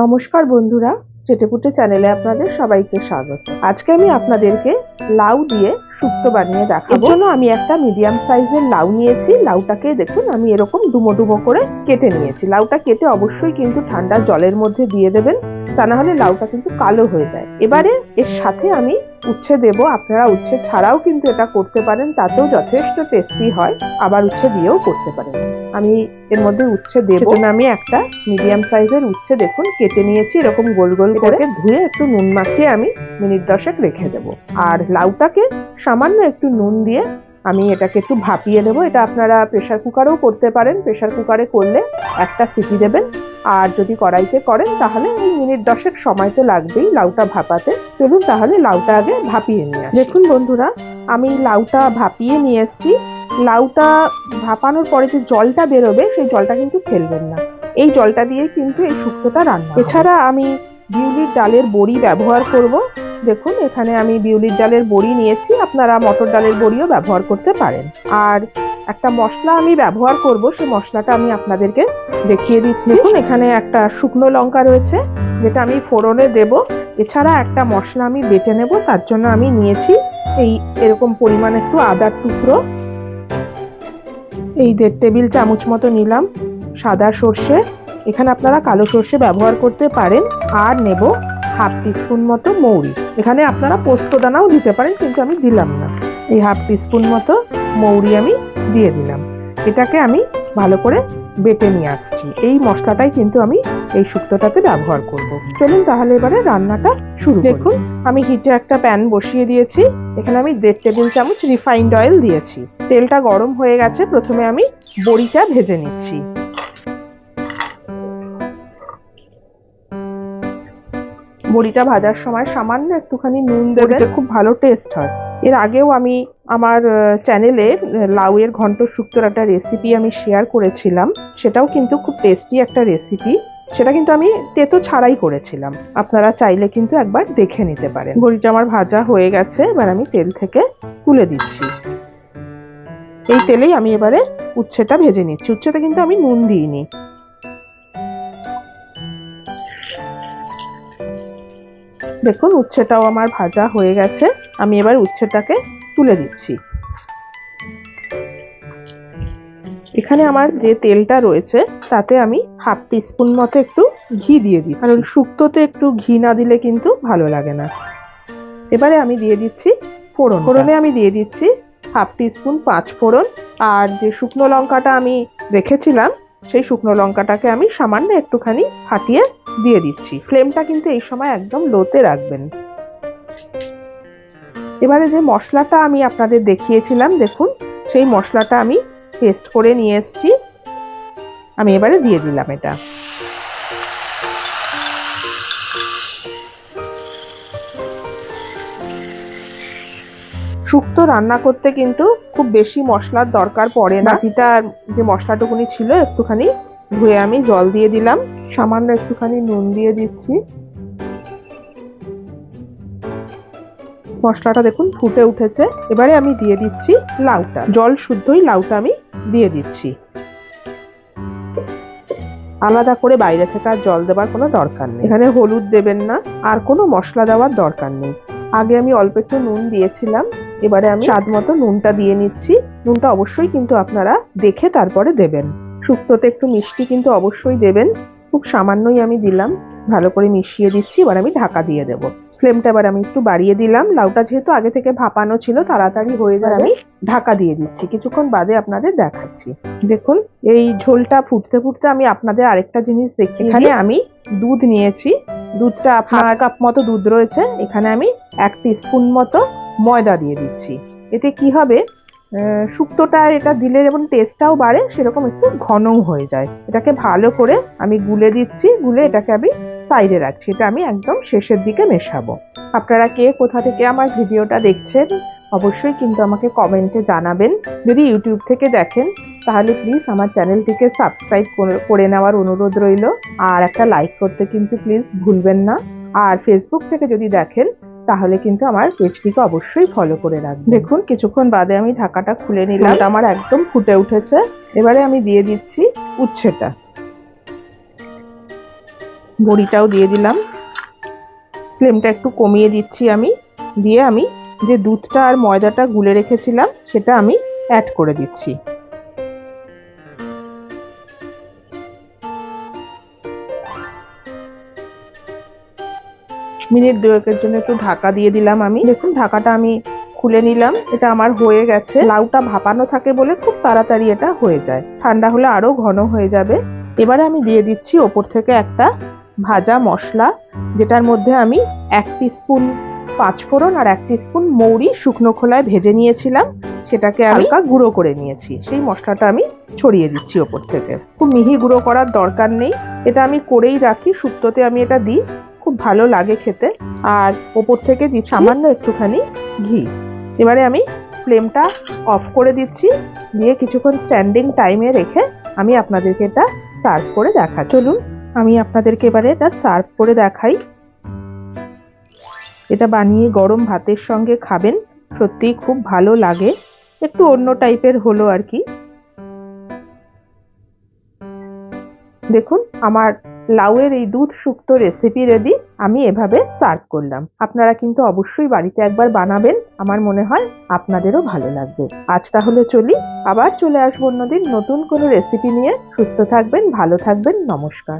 নমস্কার বন্ধুরা, চেটেপুটে চ্যানেলে আপনাদের সবাইকে স্বাগত। আজকে আমি আপনাদেরকে লাউ দিয়ে শুক্তো বানিয়ে দেখাবো। জন্য আমি একটা মিডিয়াম সাইজের লাউ নিয়েছি। লাউটাকে দেখুন, আমি এরকম ডুমো ডুমো করে কেটে নিয়েছি। লাউটা কেটে অবশ্যই কিন্তু ঠান্ডা জলের মধ্যে দিয়ে দেবেন। তা না হলে লাউটা কিন্তু কালো হয়ে যায়। এবারে এর সাথে আমি উচ্ছে দেব। আপনারা উচ্ছে ছাড়াও কিন্তু এটা করতে পারেন তাতেও যথেষ্ট টেস্টি হয়। আবার উচ্ছে দিয়েও করতে পারেন। আমি এর মধ্যে উচ্ছে দেবো। সেজন্য আমি একটা মিডিয়াম সাইজের উচ্ছে দেখুন কেটে নিয়েছি এরকম গোল গোল করে ধুয়ে একটু নুন মাখিয়ে আমি মিনিট দশেক রেখে দেবো। আর লাউটাকে সামান্য একটু নুন দিয়ে আমি এটাকে একটু ভাপিয়ে নেব। এটা আপনারা প্রেশার কুকারেও করতে পারেন। প্রেসার কুকারে করলে একটা সিটি দেবেন। আর যদি কড়াইতে করেন, তাহলে ওই মিনিট দশেক সময় তো লাগবেই লাউটা ভাপাতে। চলুন তাহলে লাউটা আগে ভাপিয়ে নিয়ে দেখুন বন্ধুরা, আমি লাউটা ভাপিয়ে নিয়ে এসছি। লাউটা ভাপানোর পরে যে জলটা বেরোবে, সেই জলটা কিন্তু ফেলবেন না। এই জলটা দিয়ে কিন্তু এই শুক্তোটা রান্না এছাড়া আমি বিউলির ডালের বড়ি ব্যবহার করব। দেখুন এখানে আমি বিউলির ডালের বড়ি নিয়েছি। আপনারা মটর ডালের বড়িও ব্যবহার করতে পারেন। আর একটা মশলা আমি ব্যবহার করব সেই মশলাটা আমি আপনাদেরকে দেখিয়ে দিচ্ছি। দেখুন এখানে একটা শুকনো লঙ্কা রয়েছে যেটা আমি ফোড়নে দেব। এছাড়া একটা মশলা আমি বেটে নেব তার জন্য আমি নিয়েছি এই এরকম পরিমাণ একটু আদার টুকরো। এই দেড় টেবিল চামচ মতো নিলাম সাদা সর্ষে। এখানে আপনারা কালো সর্ষে ব্যবহার করতে পারেন আর নেব হাফ টিস্পুন মতো মৌরি। এখানে আপনারা পোস্ত দানাও দিতে পারেন, কিন্তু আমি দিলাম না। এই হাফ টিস্পুন মতো মৌরি আমি দিয়ে দিলাম। এটাকে আমি ভালো করে বেটে নিয়ে আসছি। এই মশলাটাই কিন্তু আমি এই শুক্তোটাতে ব্যবহার করব। চলুন তাহলে এবারে রান্নাটা শুরু দেখুন, আমি হিটে একটা প্যান বসিয়ে দিয়েছি। এখানে আমি দেড় টেবিল চামচ রিফাইন্ড অয়েল দিয়েছি। তেলটা গরম হয়ে গেছে। প্রথমে আমি বড়িটা ভেজে নিচ্ছি। বড়িটা ভাজার সময় সামান্য একটুখানি নুন দেবে। খুব ভালো টেস্ট হয়। এর আগেও আমি আমার চ্যানেলে লাউয়ের ঘন্ট শুক্তোর একটা রেসিপি আমি শেয়ার করেছিলাম। সেটাও কিন্তু খুব টেস্টি একটা রেসিপি সেটা কিন্তু আমি তেতো ছাড়াই করেছিলাম। আপনারা চাইলে কিন্তু একবার দেখে নিতে পারেন। বড়িটা আমার ভাজা হয়ে গেছে। এবার আমি তেল থেকে তুলে দিচ্ছি। এই তেলেই আমি এবারে উচ্ছেটা ভেজে নিচ্ছি। উচ্ছেতে কিন্তু আমি নুন দিইনি। দেখুন, উচ্ছেটাও আমার ভাজা হয়ে গেছে। আমি এবার উচ্ছেটাকে তুলে দিচ্ছি। এখানে আমার যে তেলটা রয়েছে, তাতে আমি হাফ টিস্পুন মতো একটু ঘি দিয়ে দিই কারণ শুক্তোতে একটু ঘি না দিলে কিন্তু ভালো লাগে না। এবারে আমি দিয়ে দিচ্ছি ফোড়ন ফোড়নে আমি দিয়ে দিচ্ছি হাফ টিস্পুন পাঁচ ফোড়ন। আর যে শুকনো লঙ্কাটা আমি রেখেছিলাম, সেই শুকনো লঙ্কাটাকে আমি সামান্য একটুখানি ফাটিয়ে দিয়ে দিচ্ছি। ফ্লেমটা কিন্তু এই সময় একদম লোতে রাখবেন। এবারে যে মশলাটা আমি আপনাদের দেখিয়েছিলাম, দেখুন, সেই মশলাটা আমি পেস্ট করে নিয়ে এসেছি। আমি এবারে দিয়ে দিলাম এটা। শুক্তো রান্না করতে কিন্তু খুব বেশি মশলার দরকার পড়ে না। বাকিটা যে মশলাটুকুনি ছিল একটুখানি ধুয়ে আমি জল দিয়ে দিলাম। সামান্য একটুখানি নুন দিয়ে দিচ্ছি। মশলাটা দেখুন ফুটে উঠেছে। এবারে আমি দিয়ে দিচ্ছি লাউটা। জল শুদ্ধই লাউটা আমি দিয়ে দিচ্ছি। আলাদা করে বাইরে থেকে আর জল দেওয়ার কোনো দরকার নেই। এখানে হলুদ দেবেন না, আর কোনো মশলা দেওয়ার দরকার নেই। আগে আমি অল্প একটু নুন দিয়েছিলাম, এবারে আমি স্বাদ মতো নুনটা দিয়ে নিচ্ছি। নুনটা অবশ্যই কিন্তু আপনারা দেখে তারপরে দেবেন। শুক্তোতে একটু মিষ্টি কিন্তু অবশ্যই দেবেন। খুব সামান্যই আমি দিলাম। ভালো করে মিশিয়ে দিচ্ছি এবার আমি ঢাকা দিয়ে দেবো। ফ্লেমটা এবার আমি একটু বাড়িয়ে দিলাম। লাউটা যেহেতু আগে থেকে ভাপানো ছিল তাড়াতাড়ি হয়ে যায় আমি ঢাকা দিয়ে দিচ্ছি। কিছুক্ষণ বাদে আপনাদের দেখাচ্ছি। দেখুন এই ঝোলটা ফুটতে ফুটতে আমি আপনাদের আরেকটা জিনিস দেখি এখানে আমি দুধ নিয়েছি। দুধটা আপনার কাপ মতো দুধ রয়েছে। এখানে আমি এক স্পুন মতো ময়দা দিয়ে দিচ্ছি। এতে কি হবে? শুক্তোটা এটা দিলে যেমন টেস্টটাও বাড়ে, সেরকম একটু ঘনও হয়ে যায়। এটাকে ভালো করে আমি গুলে দিচ্ছি, গুলে এটাকে আমি সাইডে রাখছি। এটা আমি একদম শেষের দিকে মেশাবো। আপনারা কে কোথা থেকে আমার ভিডিওটা দেখছেন, অবশ্যই কিন্তু আমাকে কমেন্টে জানাবেন। যদি ইউটিউব থেকে দেখেন, তাহলে প্লিজ আমার চ্যানেলটিকে সাবস্ক্রাইব করে নেওয়ার অনুরোধ রইল। আর একটা লাইক করতে কিন্তু প্লিজ ভুলবেন না। আর ফেসবুক থেকে যদি দেখেন তাহলে কিন্তু আমার পেজটিকে অবশ্যই ফলো করে রাখবেন। দেখুন কিছুক্ষণ বাদে আমি ঢাকাটা খুলে নিলাম। আমার একদম ফুটে উঠেছে। এবারে আমি দিয়ে দিচ্ছি উচ্ছেটা বড়িটাও দিয়ে দিলাম। ফ্লেমটা একটু কমিয়ে দিচ্ছি আমি। দিয়ে আমি যে দুধটা আর ময়দাটা গুলে রেখেছিলাম সেটা আমি অ্যাড করে দিচ্ছি। মিনিট দুয়েকের জন্য একটু ঢাকা দিয়ে দিলাম আমি। দেখুন ঢাকাটা আমি খুলে নিলাম। এটা আমার হয়ে গেছে। লাউটা ভাপানো থাকে বলে খুব তাড়াতাড়ি এটা হয়ে যায়। ঠান্ডা হলে আরও ঘন হয়ে যাবে। এবারে আমি দিয়ে দিচ্ছি ওপর থেকে একটা ভাজা মশলা যেটার মধ্যে আমি এক স্পুন পাঁচফোড়ন আর এক স্পুন মৌরি শুকনো খোলায় ভেজে নিয়েছিলাম। সেটাকে হালকা গুঁড়ো করে নিয়েছি। সেই মশলাটা আমি ছড়িয়ে দিচ্ছি ওপর থেকে। খুব মিহি গুঁড়ো করার দরকার নেই। এটা আমি করেই রাখি। শুক্তোতে আমি এটা দিই। ভালো লাগে খেতে। আর ওপর থেকে দিচ্ছি সামান্য একটুখানি ঘি। এবারে আমি ফ্লেমটা অফ করে দিচ্ছি। দিয়ে কিছুক্ষণ স্ট্যান্ডিং টাইমে রেখে আমি আপনাদেরকে এটা সার্ভ করে দেখা চলুন, আমি আপনাদেরকে এবারে এটা সার্ভ করে দেখাই। এটা বানিয়ে গরম ভাতের সঙ্গে খাবেন। সত্যিই খুব ভালো লাগে। একটু অন্য টাইপের হলো আর কি। দেখুন, আমার লাউয়ের এই দুধ শুক্তো রেসিপি রেডি আমি এভাবে সার্ভ করলাম। আপনারা কিন্তু অবশ্যই বাড়িতে একবার বানাবেন, আমার মনে হয় আপনাদেরও ভালো লাগবে। আজ তাহলে চলি, আবার চলে আসব অন্যদিন নতুন কোনো রেসিপি নিয়ে। সুস্থ থাকবেন, ভালো থাকবেন, নমস্কার।